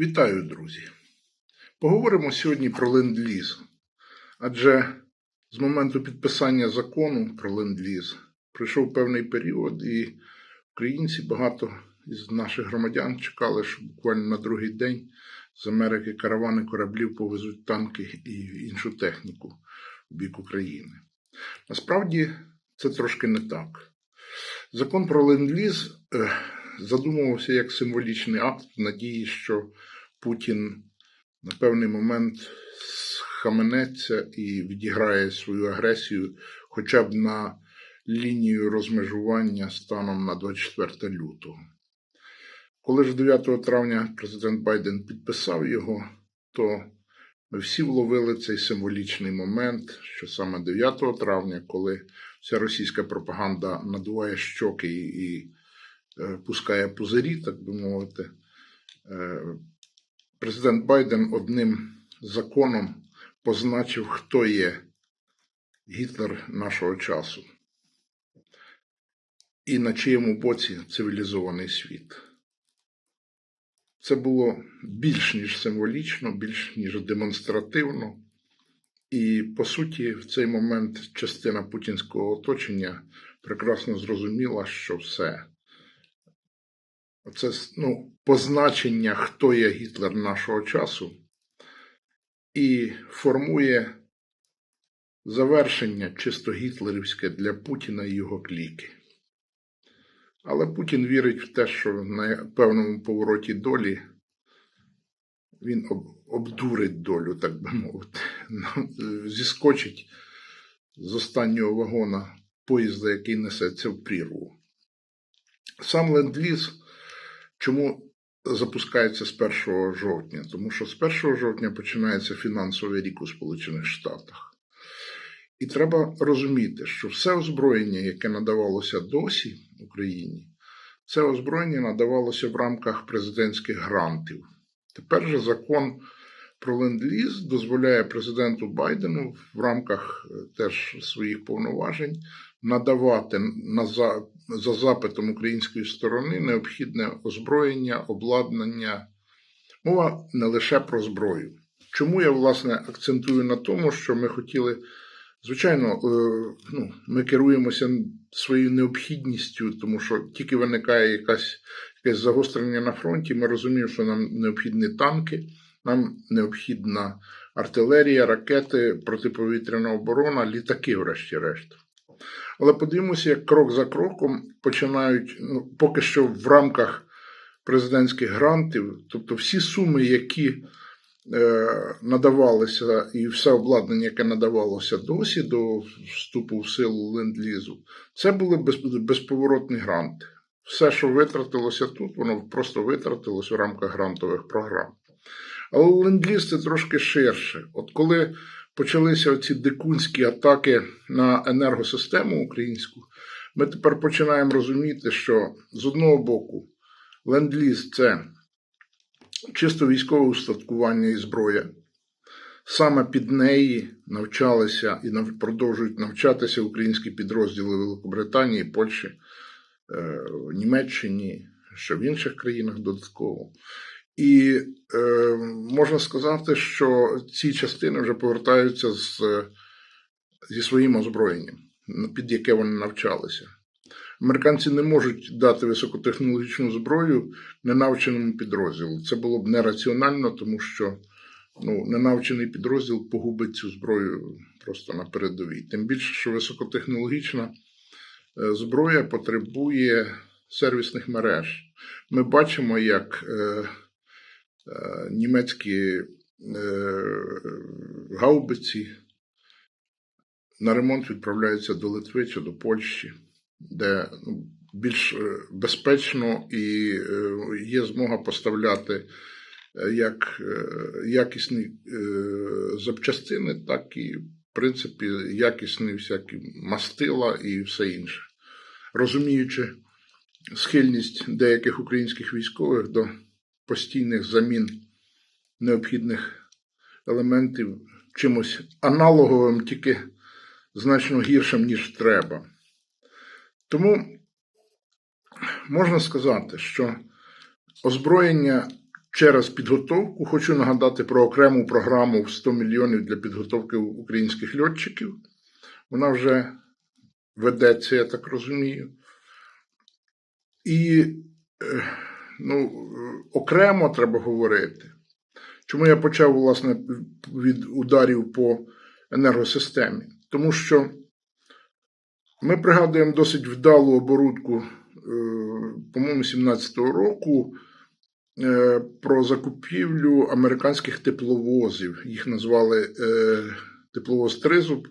Вітаю, друзі! Поговоримо сьогодні про ленд-ліз. Адже з моменту підписання закону про ленд-ліз пройшов певний період, і українці, багато із наших громадян чекали, що буквально на другий день з Америки каравани кораблів повезуть танки і іншу техніку в бік України. Насправді це трошки не так. Закон про ленд-ліз е, задумувався як символічний акт в надії, що Путін на певний момент схаменеться і відіграє свою агресію хоча б на лінію розмежування станом на 24 лютого. Коли ж 9 травня президент Байден підписав його, то ми всі вловили цей символічний момент, що саме 9 травня, коли вся російська пропаганда надуває щоки і, е, пускає пузирі, так би мовити, е, президент Байден одним законом позначив, хто є Гітлер нашого часу і на чиєму боці цивілізований світ. Це було більш ніж символічно, більш ніж демонстративно. І, по суті, в цей момент частина путінського оточення прекрасно зрозуміла, що все. Це ну, позначення, хто є Гітлер нашого часу, і формує завершення чисто гітлерівське для Путіна і його кліки. Але Путін вірить в те, що на певному повороті долі він обдурить долю, так би мовити, зіскочить з останнього вагона поїзда, який несеться в прірву. Сам ленд-ліз чому запускається з 1 жовтня? Тому що з 1 жовтня починається фінансовий рік у Сполучених Штатах. І треба розуміти, що все озброєння, яке надавалося досі Україні, це озброєння надавалося в рамках президентських грантів. Тепер же закон про ленд-ліз дозволяє президенту Байдену в рамках е, теж своїх повноважень надавати на за, за запитом української сторони необхідне озброєння, обладнання. Мова не лише про зброю. Чому я, власне, акцентую на тому, що ми хотіли. Звичайно, е, ну, ми керуємося своєю необхідністю, тому що тільки виникає якась, якесь загострення на фронті, ми розуміємо, що нам необхідні танки, нам необхідна артилерія, ракети, протиповітряна оборона, літаки, врешті-решт. Але подивимося, як крок за кроком починають, ну, поки що в рамках президентських грантів, тобто всі суми, які Е, надавалися і все обладнання, яке надавалося досі до вступу в силу ленд-лізу, це були безповоротні гранти. Все, що витратилося тут, воно просто витратилось у рамках грантових програм. Але ленд-ліз це трошки ширше. От коли почалися ці дикунські атаки на енергосистему українську, ми тепер починаємо розуміти, що з одного боку ленд-ліз це чисто військове устаткування і зброя. Саме під неї навчалися і продовжують навчатися українські підрозділи Великобританії, Польщі, е, Німеччині, ще в інших країнах додатково. І е, можна сказати, що ці частини вже повертаються з, зі своїм озброєнням, під яке вони навчалися. Американці не можуть дати високотехнологічну зброю ненавченому підрозділу. Це було б нераціонально, тому що ну, ненавчений підрозділ погубить цю зброю просто на передовій. Тим більше, що високотехнологічна е, зброя потребує сервісних мереж. Ми бачимо, як е, німецькі е, гаубиці на ремонт відправляються до Литви чи до Польщі де ну, більш е, безпечно і е, є змога поставляти е, як якісні запчастини, так і, в принципі, якісні всякі мастила і все інше. Розуміючи схильність деяких українських військових до постійних замін необхідних елементів чимось аналоговим, тільки значно гіршим, ніж треба. Тому можна сказати, що озброєння через підготовку. Хочу нагадати про окрему програму в 100 мільйонів для підготовки українських льотчиків. Вона вже ведеться, я так розумію. І е, ну, е, окремо треба говорити. Чому я почав, власне, від ударів по енергосистемі? Тому що ми пригадуємо досить вдалу оборудку, е, по-моєму, 17-го року е, про закупівлю американських тепловозів. Їх назвали тепловоз Тризуб.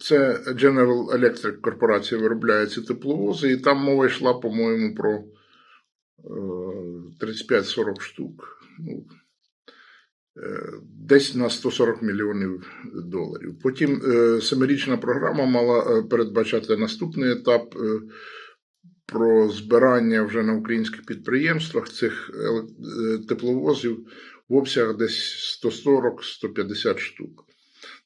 Це General Electric корпорація виробляє ці тепловози, і там мова йшла, по-моєму, про 35-40 штук. Ну, е, десь на 140 мільйонів доларів. Потім е, семирічна програма мала е, передбачати наступний етап е, про збирання вже на українських підприємствах цих е, е, тепловозів в обсягах десь 140-150 штук.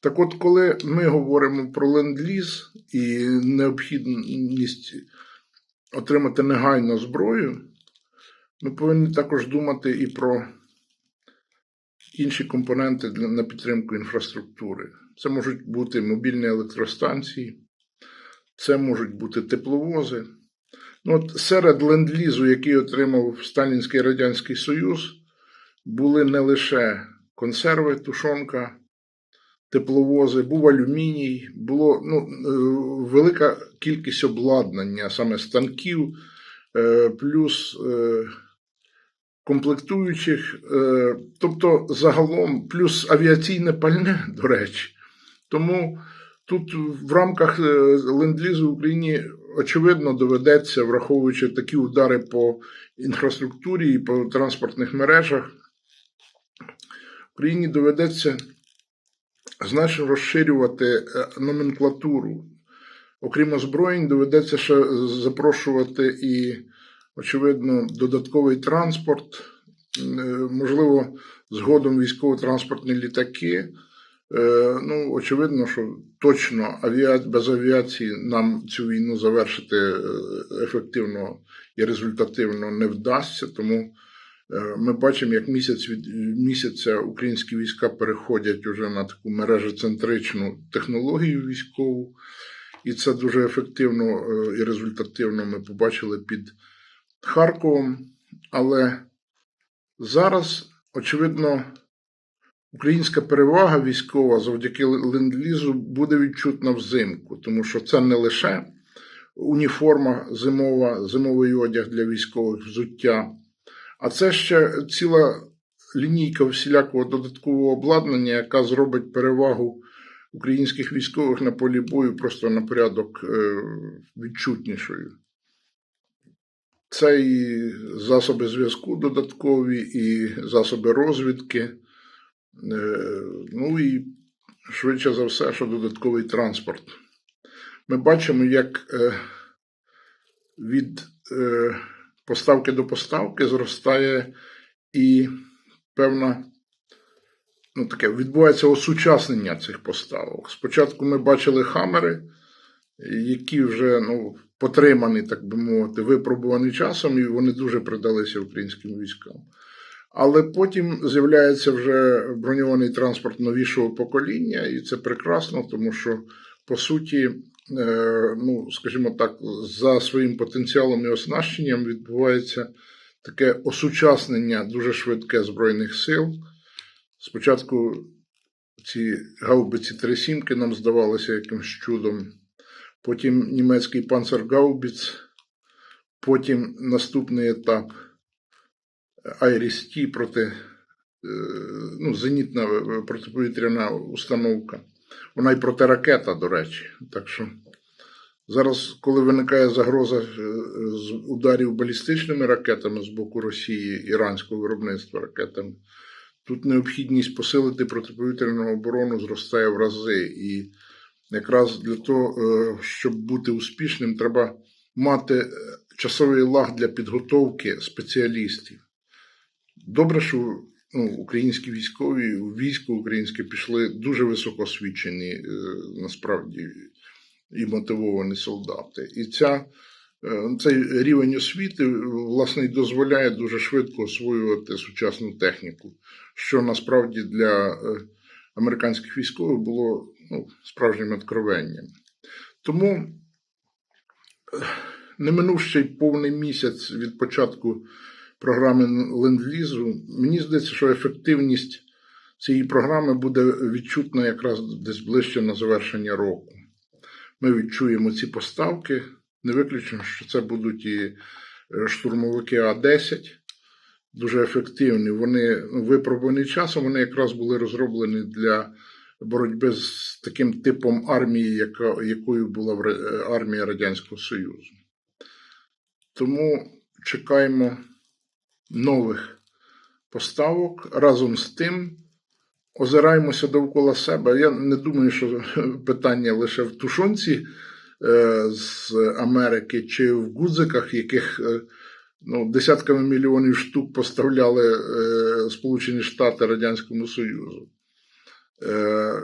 Так от, коли ми говоримо про ленд-ліз і необхідність отримати негайно зброю, ми повинні також думати і про інші компоненти для, на підтримку інфраструктури. Це можуть бути мобільні електростанції, це можуть бути тепловози. Ну, от серед ленд-лізу, який отримав Сталінський Радянський Союз, були не лише консерви, тушонка, тепловози, був алюміній, було ну, е, велика кількість обладнання, саме станків, е, плюс е, комплектуючих, е, тобто загалом, плюс авіаційне пальне, до речі. Тому тут в рамках е, ленд-лізу Україні очевидно доведеться, враховуючи такі удари по інфраструктурі і по транспортних мережах, Україні доведеться значно розширювати е, номенклатуру. Окрім озброєнь, доведеться ще запрошувати і, очевидно, додатковий транспорт, е, можливо, згодом військово-транспортні літаки. Е, Ну, очевидно, що точно авіа... без авіації нам цю війну завершити е, ефективно і результативно не вдасться. Тому ми бачимо, як місяць від місяця українські війська переходять уже на таку мережецентричну технологію військову, і це дуже ефективно і результативно ми побачили під Харковом. Але зараз, очевидно, Українська перевага військова завдяки ленд-лізу буде відчутна взимку, тому що це не лише уніформа зимова, зимовий одяг для військових взуття, а це ще ціла лінійка всілякого додаткового обладнання, яка зробить перевагу українських військових на полі бою просто на порядок е, відчутнішою. Це і засоби зв'язку додаткові, і засоби розвідки. Е, Ну і швидше за все, що додатковий транспорт. Ми бачимо, як е, від е, поставки до поставки зростає і певна, ну таке, відбувається осучаснення цих поставок. Спочатку ми бачили хамери, які вже ну, потримані, так би мовити, випробувані часом, і вони дуже придалися українським військам. Але потім з'являється вже броньований транспорт новішого покоління, і це прекрасно, тому що по суті, е, ну скажімо так, за своїм потенціалом і оснащенням відбувається таке осучаснення дуже швидке збройних сил. Спочатку ці гаубиці 3 нам здавалися якимось чудом. Потім німецький панцергаубіц, потім наступний етап. Айріс-Ті проти е, ну, зенітна протиповітряна установка. Вона й протиракета, до речі. Так що зараз, коли виникає загроза е, з ударів балістичними ракетами з боку Росії, іранського виробництва ракетами, тут необхідність посилити протиповітряну оборону зростає в рази. І якраз для того, е, щоб бути успішним, треба мати часовий лаг для підготовки спеціалістів. Добре, що ну, українські військові, військо українське пішли дуже високоосвічені, е, насправді, і мотивовані солдати. І ця Е, Цей рівень освіти власне дозволяє дуже швидко освоювати сучасну техніку, що насправді для е, американських військових було ну, справжнім откровенням. Тому, е, не минув ще й повний місяць від початку програми ленд-лізу, мені здається, що ефективність цієї програми буде відчутна якраз десь ближче на завершення року. Ми відчуємо ці поставки. Не виключено, що це будуть і е, штурмовики А-10, дуже ефективні. Вони випробувані часом, вони якраз були розроблені для боротьби з таким типом армії, яка, якою була армія Радянського Союзу. Тому чекаємо нових поставок. Разом з тим озираємося довкола себе. Я не думаю, що питання лише в тушонці е, з Америки чи в гудзиках, яких е, ну, десятками мільйонів штук поставляли е, Сполучені Штати Радянському Союзу. Е,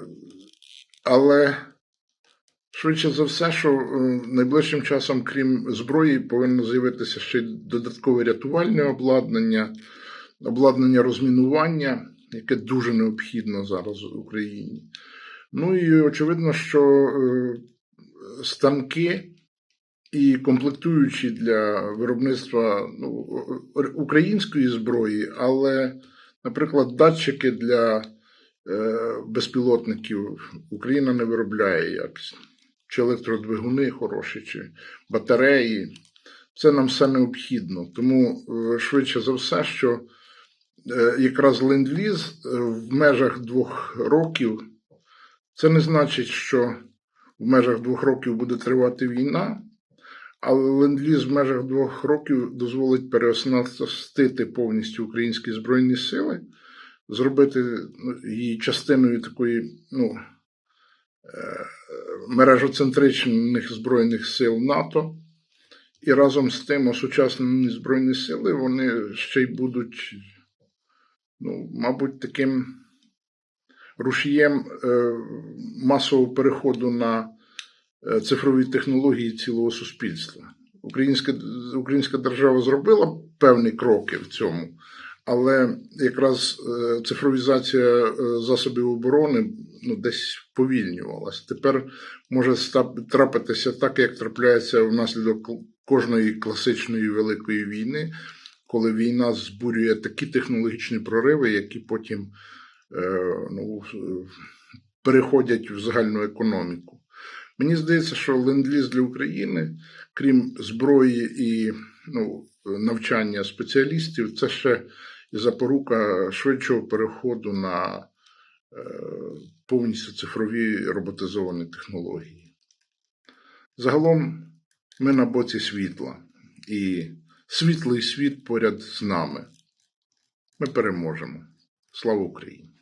але швидше за все, що е, найближчим часом, крім зброї, повинно з'явитися ще й додаткове рятувальне обладнання, обладнання розмінування, яке дуже необхідно зараз в Україні. Ну і очевидно, що е, станки і комплектуючі для виробництва ну, української зброї, але, наприклад, датчики для е, безпілотників Україна не виробляє якось. Чи електродвигуни хороші, чи батареї. Це нам все необхідно. Тому е, швидше за все, що е, якраз ленд-ліз е, в межах двох років, це не значить, що в межах двох років буде тривати війна, але ленд-ліз в межах двох років дозволить переоснастити повністю українські збройні сили, зробити ну, її частиною такої ну, е, мережоцентричних збройних сил НАТО. І разом з тим осучаснені збройні сили вони ще й будуть, ну, мабуть, таким рушієм е, масового переходу на цифрові технології цілого суспільства. Українська, Українська держава зробила певні кроки в цьому, але якраз е, цифровізація е, засобів оборони ну, десь повільнювалась. Тепер може трапитися так, як трапляється внаслідок кожної класичної великої війни, коли війна збурює такі технологічні прориви, які потім е, ну, е, переходять в загальну економіку. Мені здається, що ленд-ліз для України, крім зброї і ну, навчання спеціалістів, це ще і запорука швидшого переходу на е, повністю цифрові роботизовані технології. Загалом ми на боці світла, і світлий світ поряд з нами. Ми переможемо. Слава Україні!